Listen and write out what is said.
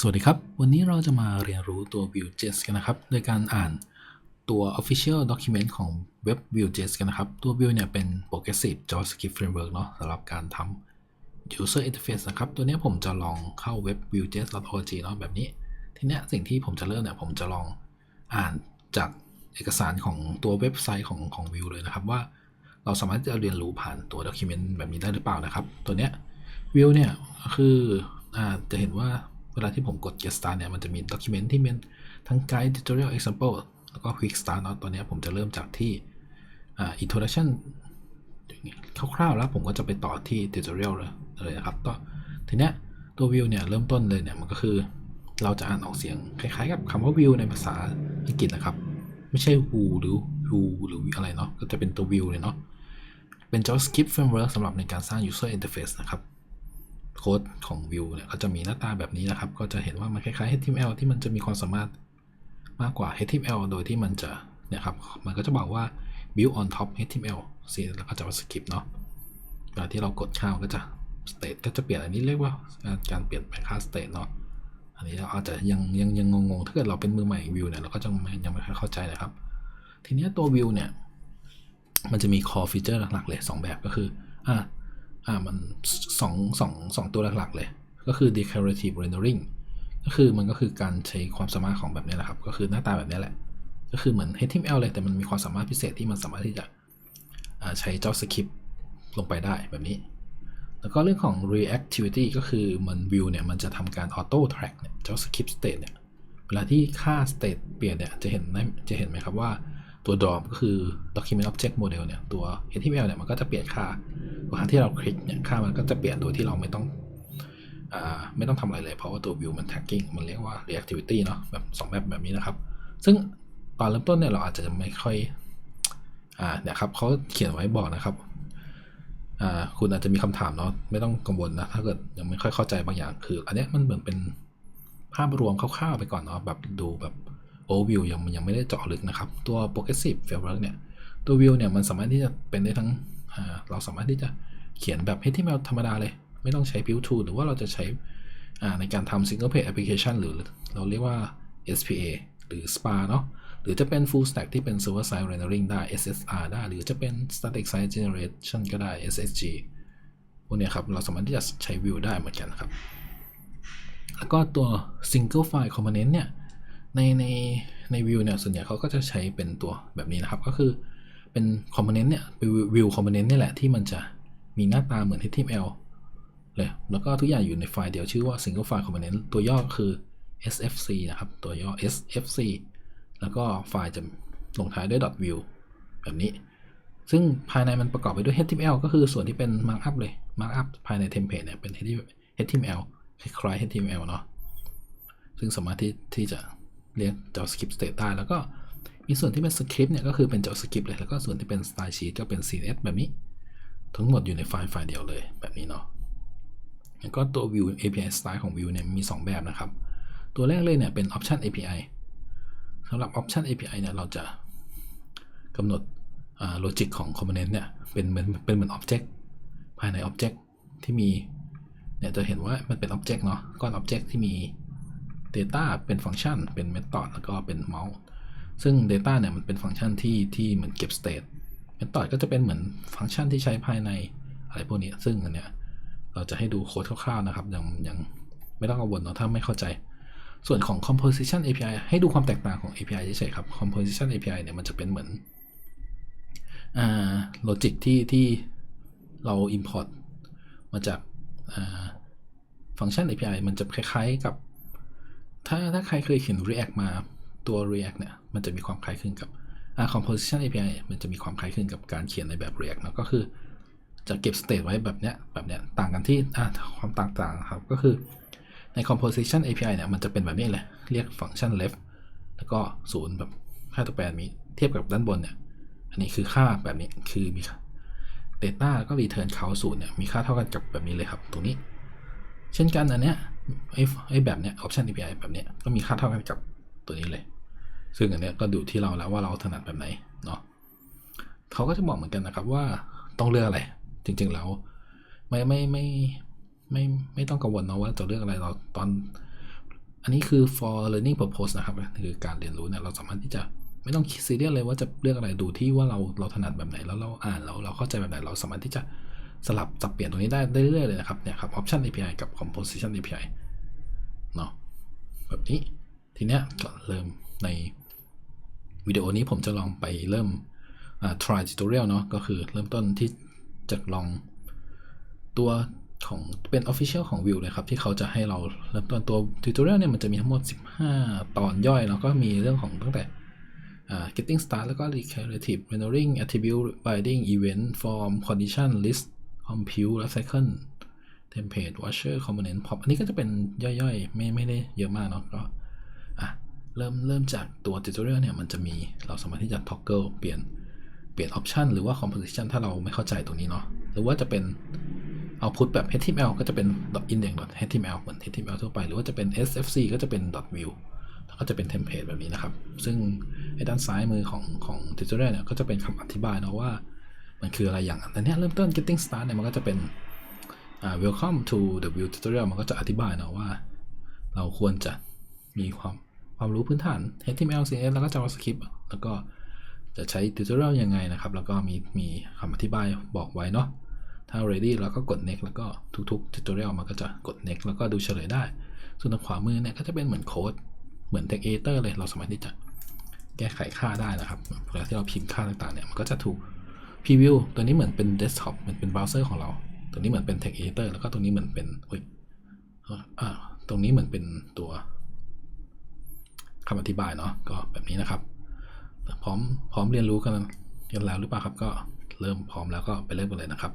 สวัสดีครับ วันนี้เราจะมาเรียนรู้ตัว Vue.js กันนะครับ โดยการอ่านตัว Official Document ของเว็บ Vue.js กันนะครับ ตัว Vue เนี่ยเป็น Progressive JavaScript Framework เนาะสำหรับการทำ User Interface นะครับ ตัวนี้ผมจะลองเข้าเว็บ Vue.js.org เนาะแบบนี้ ทีเนี้ยสิ่งที่ผมจะเริ่มเนี่ย ผมจะลองอ่านจากเอกสารของตัวเว็บไซต์ของของ Vue เลยนะครับว่าเราสามารถจะเรียนรู้ผ่านตัว document แบบนี้ได้หรือเปล่านะครับ ตัวเนี้ย Vue เนี่ยคืออจะเห็นว่า เวลาที่ผมกด get start เนี่ยมันจะมี document ที่เป็นทั้ง guide tutorial example แล้วก็ quick start เนาะตัวเนี้ผมจะเริ่มจากที่ introduction คร่าวๆแล้วผมก็จะไปต่อที่ tutorial เลยเลยนะครับก็ทีเนี้ยตัว view เนี่ยเริ่มต้นเลยเนี่ยมันก็คือเราจะอ่านออกเสียงคล้ายๆกับคำว่า view ในภาษาอังกฤษนะครับ ไม่ใช่ who หรือ who หรืออะไรเนาะก็จะเป็นตัว view เลยเนาะเป็น JavaScript framework สำหรับในการสร้าง user interface นะครับ โค้ดของ Vue เนี่ยก็จะมีหน้าตาแบบนี้นะครับ ก็จะเห็นว่ามันคล้ายๆ HTML ที่มันจะมีความสามารถมากกว่า HTML โดยที่มันจะนี่ยครับมันก็จะบอกว่า build on top HTML ซีแล้วก็ JavaScript เนาะเวลาที่เรากดเข้าก็จะ state ก็จะเปลี่ยนอันนี้เรียกว่าการเปลี่ยนแปลงค่า state เนาะอันนี้เราอาจจะยังยังยังงงๆถ้าเกิดเราเป็นมือใหม่ Vue เนี่ยเราก็จะไม่ยังไม่ค่อยเข้าใจนะครับ ทีนี้ตัว Vue เนี่ย มันจะมี core feature หลักๆเลย2แบบก็คืออ่า อ่ามันสองสองสองตัวหลักๆเลย ก็คือ declarative rendering ก็คือมันก็คือการใช้ความสามารถของแบบนี้แหละครับ ก็คือหน้าตาแบบนี้แหละ ก็คือเหมือน HTML เลยแต่มันมีความสามารถพิเศษที่มันสามารถที่จะใช้ JavaScript ลงไปได้แบบนี้ แล้วก็เรื่องของ reactivity ก็คือมัน Vue เนี่ยมันจะทำการ auto track เนี่ย JavaScript state เนี่ยเวลาที่ค่า state เปลี่ยนเนี่ยจะเห็นได้จะเห็นไหมครับว่า ตัว DOM ก็คือ document object model เนี่ย ตัว HTML เนี่ย มันก็จะเปลี่ยนค่าเวลาที่เราคลิกเนี่ย ค่ามันก็จะเปลี่ยนโดยที่เราไม่ต้องอไม่ต้องทำอะไรเลย เพราะว่าตัว view มัน tagging มันเรียกว่า reactivity เนาะแบบสองแบบแบบนี้นะครับ ซึ่งตอนเริ่มต้นเนี่ย เราอาจจะไม่ค่อยอ่าเนี่ยครับเขาเขียนไว้บอกนะครับอ่าคุณอาจจะมีคำถามเนาะไม่ต้องกังวลนะถ้าเกิดยังไม่ค่อยเข้าใจบางอย่างคือ อันเนี้ยมันเหมือนเป็นภาพรวมคร่าวๆไปก่อนเนาะแบบดูแบบ overview ยังยังไม่ได้เจาะลึกนะครับ ตัว progressive framework เนี่ย ตัว view เนี่ยมันสามารถที่จะเป็นได้ทั้ง เราสามารถที่จะเขียนแบบ HTML ธรรมดาเลย ไม่ต้องใช้ build tool หรือว่าเราจะใช้ในการทำ single page application หรือเราเรียกว่า SPA หรือ SPA เนาะหรือจะเป็น full stack ที่เป็น server side rendering ได้ SSR ได้ หรือจะเป็น static site generation ก็ได้ SSG พวกนี้ครับ เราสามารถที่จะใช้ view ได้เหมือนกันครับ แล้วก็ตัว single file component เนี่ย ในในใน view เนี่ยส่วนใหญ่เขาก็จะใช้เป็นตัวแบบนี้นะครับ ก็คือเป็น component เนี่ยเป็น view component นี่แหละที่มันจะมีหน้าตาเหมือน HTML เลยแล้วก็ทุกอย่างอยู่ในไฟล์เดียวชื่อว่า single file component ตัวย่อคือ sfc นะครับ ตัวย่อ sfc แล้วก็ไฟล์จะลงท้ายด้วย .view แบบนี้ ซึ่งภายในมันประกอบไปด้วย HTML ก็คือส่วนที่เป็น markup เลย markup ภายใน template เนี่ยเป็น HTML คล้ายๆ HTML เนาะซึ่งสามารถที่ที่จะ เรียก JavaScript state ได้แล้วก็มีส่วนที่เป็น script เนี่ยก็คือเป็น JavaScript เลยแล้วก็ส่วนที่เป็น style sheet ก็เป็น CSS แบบนี้ ทั้งหมดอยู่ในไฟล์ไฟล์เดียวเลยแบบนี้เนาะแล้วก็ตัว View API style ของ View เนี่ยมี 2 แบบนะครับ ตัวแรกเลยเนี่ยเป็น option API สำหรับ option API เนี่ยเราจะกำหนดโลจิกของ component เนี่ยเป็นเหมือนเป็นเหมือน object ภายใน object ที่มีเนี่ยจะเห็นว่ามันเป็น object เนาะก้อน object ที่มี Data เป็นฟังก์ชัน เป็น Method แล้วก็เป็น Mount ซึ่ง Data เนี่ยมันเป็นฟังก์ชันที่ที่เหมือนเก็บ State Method ก็จะเป็นเหมือนฟังก์ชันที่ใช้ภายในอะไรพวกนี้ ซึ่งอันเนี้ยเราจะให้ดูโค้ดคร่าวๆนะครับยังยังไม่ต้องกังวลเนาะถ้าไม่เข้าใจ ส่วนของ Composition API ให้ดูความแตกต่างของ API เฉยๆครับ Composition API เนี่ยมันจะเป็นเหมือนอ่าโลจิกที่ที่เรา import มาจากฟังก์ชัน API มันจะคล้ายๆกับ ถ้าถ้าใครเคยเขียน React มาตัว React เนี่ยมันจะมีความคล้ายคลึงกับ Composition API มันจะมีความคล้ายคลึงกับการเขียนในแบบ React นะก็คือ จะเก็บ state ไว้แบบเนี้ยแบบเนี้ยต่างกันที่อ่าความต่างๆครับก็คือใน Composition API เนี่ยมันจะเป็นแบบนี้เลยเรียกฟังก์ชัน left แล้วก็ศูนย์แบบค่าตัวแปรมีเทียบกับด้านบนเนี่ย อันนี้คือค่าแบบนี้คือมี data แล้วก็ return เขาศูนย์เนี่ยมีค่าเท่ากันกับแบบนี้เลยครับ ตรงนี้ เช่นกันอันเนี้ย ไอ้ไอ้แบบเนี้ย option API แบบเนี้ยก็มีค่าเท่ากันกับตัวนี้เลย ซึ่งอันเนี้ยก็ดูที่เราแล้วว่าเราถนัดแบบไหนเนาะเขาก็จะบอกเหมือนกันนะครับว่าต้องเลือกอะไร จริงๆแล้วไม่ไม่ไม่ไม่ไม่ต้องกังวลเนาะว่าจะเลือกอะไรเราตอน อันนี้คือ for learning purpose นะครับคือการเรียนรู้เนี่ยเราสามารถที่จะไม่ต้องคิดซีเรียสเลยว่าจะเลือกอะไรดูที่ว่าเราเราถนัดแบบไหนแล้วเราอ่านแล้วเราเข้าใจแบบไหนเราสามารถที่จะ สลับสับเปลี่ยนตรงนี้ได้เรื่อยๆเลยนะครับเนี่ยครับ option API กับ composition API เนาะแบบนี้ทีเนี้ยก็เริ่มในวิดีโอนี้ผมจะลองไปเริ่ม try tutorial เนาะก็คือเริ่มต้นที่จะลองตัวของเป็น Official ของ Vue เลยครับ ที่เขาจะให้เราเริ่มต้นตัว Tutorial เนี่ยมันจะมีทั้งหมด 15 ตอนย่อย แล้วก็มีเรื่องของตั้งแต่ getting start แล้วก็ declarative rendering attribute binding event form condition list compute life cycle template washer component pop อันนี้ก็จะเป็นย่อยๆ ไม่ไม่ได้เยอะมากเนาะก็อะเริ่มเริ่มจากตัว tutorial เนี่ยมันจะมีเราสามารถที่จะ toggle เปลี่ยนเปลี่ยน option หรือว่า composition ถ้าเราไม่เข้าใจตรงนี้เนาะหรือว่าจะเป็น output แบบ html ก็จะเป็น index.html เหมือน html ทั่วไป หรือว่าจะเป็น sfc ก็จะเป็น .view แล้วก็จะเป็น template แบบนี้นะครับ ซึ่งไอ้ด้านซ้ายมือของของ tutorial เนี่ยก็จะเป็นคำอธิบายเนาะว่า มันคืออะไรอย่างแต่เนี้ยเริ่มต้น getting start เนี่ยมันก็จะเป็น welcome to the view tutorial มันก็จะอธิบายเนาะว่า เราควรจะมีความความรู้พื้นฐาน HTML CSS แล้วก็ JavaScript แล้วก็จะใช้ tutorial ยังไงนะครับ แล้วก็มีมีคำอธิบายบอกไว้เนาะถ้า ready แล้วก็กด next แล้วก็ทุกๆ tutorial มันก็จะกด next แล้วก็ดูเฉลยได้ ส่วนทางขวามือเนี่ยก็จะเป็นเหมือนโค้ด เหมือน text editor เลย เราสามารถที่จะแก้ไขค่าได้นะครับเวลาที่เราพิมพ์ค่าต่างๆเนี่ย มันก็จะถูก preview ตัวนี้เหมือนเป็น desktop เหมือนเป็น browser ของเรา ตัวนี้เหมือนเป็น text editor แล้วก็ตรงนี้เหมือนเป็นอุ้ยอ่าตรงนี้เหมือนเป็นตัวคำอธิบายเนาะก็แบบนี้นะครับ พร้อมพร้อมเรียนรู้กันกันแล้วหรือเปล่าครับ ก็เริ่มพร้อมแล้วก็ไปเริ่มกันเลยนะครับ